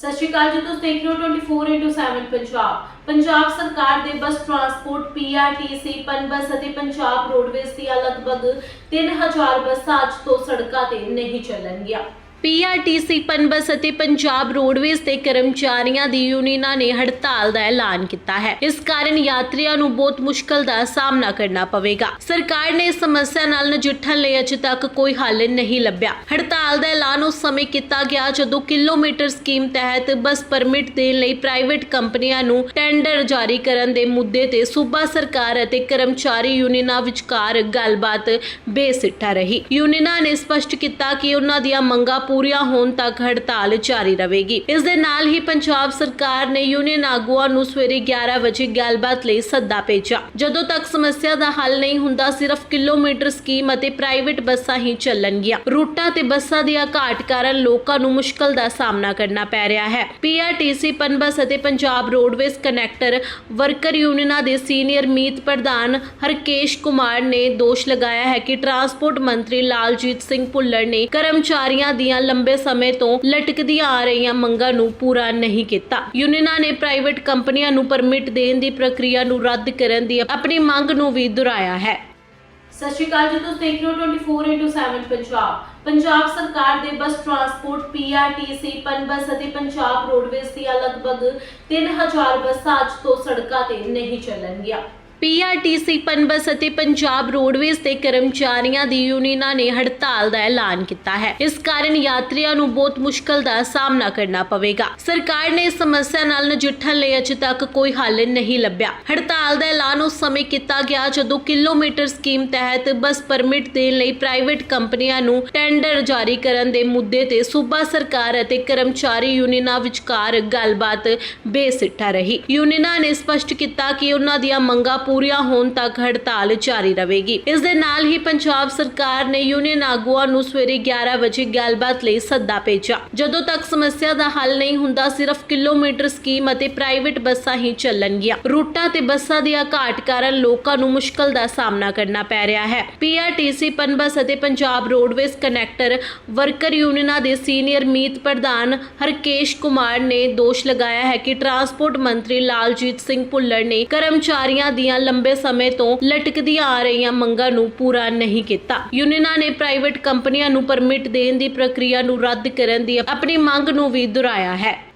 ਸਤਿ ਸ਼੍ਰੀ ਅਕਾਲ ਜੀ, ਤੁਸੀਂ ਦੇਖ ਰਹੇ ਹੋ 24/7 ਪੰਜਾਬ। ਪੰਜਾਬ ਸਰਕਾਰ ਦੇ ਬੱਸ ਟਰਾਂਸਪੋਰਟ ਪੀਆਰਟੀਸੀ ਪਨਬਸ ਅਤੇ ਪੰਜਾਬ ਰੋਡਵੇਜ਼ ਦੀਆਂ ਲਗਭਗ 3000 ਬੱਸਾਂ ਅੱਜ ਤੋਂ ਸੜਕਾਂ ਤੇ ਨਹੀਂ ਚੱਲਣਗੀਆਂ। ਪੀਆਰਟੀਸੀ ਪਨਬਸ ਅਤੇ ਪੰਜਾਬ ਰੋਡਵੇਜ਼ ਦੇ ਕਰਮਚਾਰੀਆਂ ਦੀ ਯੂਨੀਅਨਾਂ ਨੇ ਹੜਤਾਲ ਦਾ ਐਲਾਨ ਕੀਤਾ ਹੈ। ਇਸ ਕਾਰਨ ਯਾਤਰੀਆਂ ਨੂੰ ਬਹੁਤ ਮੁਸ਼ਕਲ ਦਾ ਸਾਹਮਣਾ ਕਰਨਾ ਪਵੇਗਾ। ਸਰਕਾਰ ਨੇ ਇਸ ਸਮੱਸਿਆ ਨਾਲ ਨਜਿੱਠਣ ਲਈ ਅਜੇ ਤੱਕ ਕੋਈ ਹੱਲ ਨਹੀਂ ਲੱਭਿਆ। ਹੜਤਾਲ ਦਾ ਐਲਾਨ ਉਸ ਸਮੇਂ ਕੀਤਾ ਗਿਆ ਜਦੋਂ ਕਿਲੋਮੀਟਰ ਸਕੀਮ ਤਹਿਤ ਬੱਸ ਪਰਮਿਟ ਦੇਣ ਲਈ ਪ੍ਰਾਈਵੇਟ ਕੰਪਨੀਆਂ ਨੂੰ ਟੈਂਡਰ ਜਾਰੀ ਕਰਨ ਦੇ ਮੁੱਦੇ ਤੇ ਸੂਬਾ ਸਰਕਾਰ ਅਤੇ ਕਰਮਚਾਰੀ ਯੂਨੀਅਨਾਂ ਵਿਚਕਾਰ ਗੱਲਬਾਤ ਬੇਸਿੱਟਾ ਰਹੀ। ਯੂਨੀਅਨਾਂ ਨੇ ਸਪਸ਼ਟ ਕੀਤਾ ਕਿ ਉਹਨਾਂ ਦੀਆਂ ਮੰਗਾਂ ਪੂਰੀਆਂ ਹੋਣ ਤੱਕ ਹੜਤਾਲ ਜਾਰੀ ਰਹੇਗੀ। ਇਸ ਦੇ ਨਾਲ ਹੀ ਪੰਜਾਬ ਸਰਕਾਰ ਨੇ ਯੂਨੀਅਨ ਆਗੂਆਂ ਨੂੰ ਸਵੇਰੇ 11 ਵਜੇ ਗੱਲਬਾਤ ਲਈ ਸੱਦਾ ਭੇਜਿਆ। ਜਦੋਂ ਤੱਕ ਸਮੱਸਿਆ ਦਾ ਹੱਲ ਨਹੀਂ ਹੁੰਦਾ, ਸਿਰਫ ਕਿਲੋਮੀਟਰ ਸਕੀਮ ਅਤੇ ਪ੍ਰਾਈਵੇਟ ਬੱਸਾਂ ਹੀ ਚੱਲਣਗੀਆਂ। ਰੂਟਾਂ ਤੇ ਬੱਸਾਂ ਦੀਆਂ ਘਾਟ ਕਾਰਨ ਲੋਕਾਂ ਨੂੰ ਮੁਸ਼ਕਲ ਦਾ ਸਾਹਮਣਾ ਕਰਨਾ ਪੈ ਰਿਹਾ ਹੈ। ਪੀਆਰਟੀਸੀ ਪਨਬਸ ਅਤੇ ਪੰਜਾਬ ਰੋਡਵੇਜ਼ ਕਨੈਕਟਰ ਵਰਕਰ ਯੂਨੀਅਨਾਂ ਦੇ ਸੀਨੀਅਰ ਮੀਤ ਪ੍ਰਧਾਨ ਹਰਕੇਸ਼ ਕੁਮਾਰ ਨੇ ਦੋਸ਼ ਲਗਾਇਆ ਹੈ ਕਿ ਟਰਾਂਸਪੋਰਟ ਮੰਤਰੀ ਲਾਲਜੀਤ ਸਿੰਘ ਭੁੱਲਰ ਨੇ ਕਰਮਚਾਰੀਆਂ ਦੀਆਂ ਲੰਬੇ ਸਮੇਂ ਤੋਂ ਲਟਕਦੀਆਂ ਆ ਰਹੀਆਂ ਮੰਗਾਂ ਨੂੰ ਪੂਰਾ ਨਹੀਂ ਕੀਤਾ। ਯੂਨੀਅਨਾਂ ਨੇ ਪ੍ਰਾਈਵੇਟ ਕੰਪਨੀਆਂ ਨੂੰ ਪਰਮਿਟ ਦੇਣ ਦੀ ਪ੍ਰਕਿਰਿਆ ਨੂੰ ਰੱਦ ਕਰਨ ਦੀ ਆਪਣੀ ਮੰਗ ਨੂੰ ਵੀ ਦੁਹਰਾਇਆ ਹੈ। ਸਤਿ ਸ਼੍ਰੀ ਅਕਾਲ ਜੀ, ਤੁਸੀਂ ਦੇਖ ਰਹੇ ਹੋ 24/7 ਪੰਜਾਬ। ਪੰਜਾਬ ਸਰਕਾਰ ਦੇ ਬੱਸ ਟਰਾਂਸਪੋਰਟ ਪੀਆਰਟੀਸੀ ਪਨਬਸ ਅਤੇ ਪੰਜਾਬ ਰੋਡਵੇਜ਼ ਦੀਆਂ ਲਗਭਗ 3000 ਬੱਸਾਂ ਅੱਜ ਤੋਂ ਸੜਕਾਂ ਤੇ ਨਹੀਂ ਚੱਲਣਗੀਆਂ। ਪੀਆਰਟੀਸੀ ਪਨਬਸ ਅਤੇ ਪੰਜਾਬ ਰੋਡਵੇਜ਼ ਦੇ ਕਰਮਚਾਰੀਆਂ ਦੀ ਯੂਨੀਅਨਾਂ ਨੇ ਹੜਤਾਲ ਦਾ ਐਲਾਨ ਕੀਤਾ ਹੈ। ਇਸ ਕਾਰਨ ਯਾਤਰੀਆਂ ਨੂੰ ਬਹੁਤ ਮੁਸ਼ਕਲ ਦਾ ਸਾਹਮਣਾ ਕਰਨਾ ਪਵੇਗਾ। ਸਰਕਾਰ ਨੇ ਇਸ ਸਮੱਸਿਆ ਨਾਲ ਨਜਿੱਠਣ ਲਈ ਅਜੇ ਤੱਕ ਕੋਈ ਹੱਲ ਨਹੀਂ ਲੱਭਿਆ। ਹੜਤਾਲ ਦਾ ਐਲਾਨ ਉਸ ਸਮੇਂ ਕੀਤਾ ਗਿਆ ਜਦੋਂ ਕਿਲੋਮੀਟਰ ਸਕੀਮ ਤਹਿਤ ਬੱਸ ਪਰਮਿਟ ਦੇਣ ਲਈ ਪ੍ਰਾਈਵੇਟ ਕੰਪਨੀਆਂ ਨੂੰ ਟੈਂਡਰ ਜਾਰੀ ਕਰਨ ਦੇ ਮੁੱਦੇ ਤੇ ਸੂਬਾ ਸਰਕਾਰ ਅਤੇ ਕਰਮਚਾਰੀ ਯੂਨੀਅਨਾਂ ਵਿਚਕਾਰ ਗੱਲਬਾਤ ਬੇਸਿੱਟਾ ਰਹੀ। ਯੂਨੀਅਨਾਂ ਨੇ ਸਪਸ਼ਟ ਕੀਤਾ ਕਿ ਉਹਨਾਂ ਦੀਆਂ ਮੰਗਾਂ ਪੂਰੀਆਂ ਹੋਣ ਤੱਕ ਹੜਤਾਲ ਜਾਰੀ ਰਹੇਗੀ। ਇਸ ਦੇ ਨਾਲ ਹੀ ਪੰਜਾਬ ਸਰਕਾਰ ਨੇ ਯੂਨੀਅਨ ਆਗੂਆਂ ਨੂੰ ਸਵੇਰੇ 11 ਵਜੇ ਗੱਲਬਾਤ ਲਈ ਸੱਦਾ ਭੇਜਿਆ। ਜਦੋਂ ਤੱਕ ਸਮੱਸਿਆ ਦਾ ਹੱਲ ਨਹੀਂ ਹੁੰਦਾ, ਸਿਰਫ ਕਿਲੋਮੀਟਰ ਸਕੀਮ ਅਤੇ ਪ੍ਰਾਈਵੇਟ ਬੱਸਾਂ ਹੀ ਚੱਲਣਗੀਆਂ। ਰੂਟਾਂ ਤੇ ਬੱਸਾਂ ਦੀਆਂ ਘਾਟ ਕਾਰਨ ਲੋਕਾਂ ਨੂੰ ਮੁਸ਼ਕਲ ਦਾ ਸਾਹਮਣਾ ਕਰਨਾ ਪੈ ਰਿਹਾ ਹੈ। ਪੀਆਰਟੀਸੀ ਪਨਬਸ ਅਤੇ ਪੰਜਾਬ ਰੋਡਵੇਜ਼ ਕਨੈਕਟਰ ਵਰਕਰ ਯੂਨੀਅਨਾਂ ਦੇ ਸੀਨੀਅਰ ਮੀਤ ਪ੍ਰਧਾਨ ਹਰਕੇਸ਼ ਕੁਮਾਰ ਨੇ ਦੋਸ਼ ਲਗਾਇਆ ਹੈ ਕਿ ਟਰਾਂਸਪੋਰਟ ਮੰਤਰੀ ਲਾਲਜੀਤ ਸਿੰਘ ਭੁੱਲਰ ਨੇ ਕਰਮਚਾਰੀਆਂ ਦੀਆਂ ਲੰਬੇ ਸਮੇਂ ਤੋਂ ਲਟਕਦੀਆਂ ਆ ਰਹੀਆਂ ਮੰਗਾਂ ਨੂੰ ਪੂਰਾ ਨਹੀਂ ਕੀਤਾ। ਯੂਨੀਅਨਾਂ ਨੇ ਪ੍ਰਾਈਵੇਟ ਕੰਪਨੀਆਂ ਨੂੰ ਪਰਮਿਟ ਦੇਣ ਦੀ ਪ੍ਰਕਿਰਿਆ ਨੂੰ ਰੱਦ ਕਰਨ ਦੀ ਆਪਣੀ ਮੰਗ ਨੂੰ ਵੀ ਦੁਹਰਾਇਆ ਹੈ।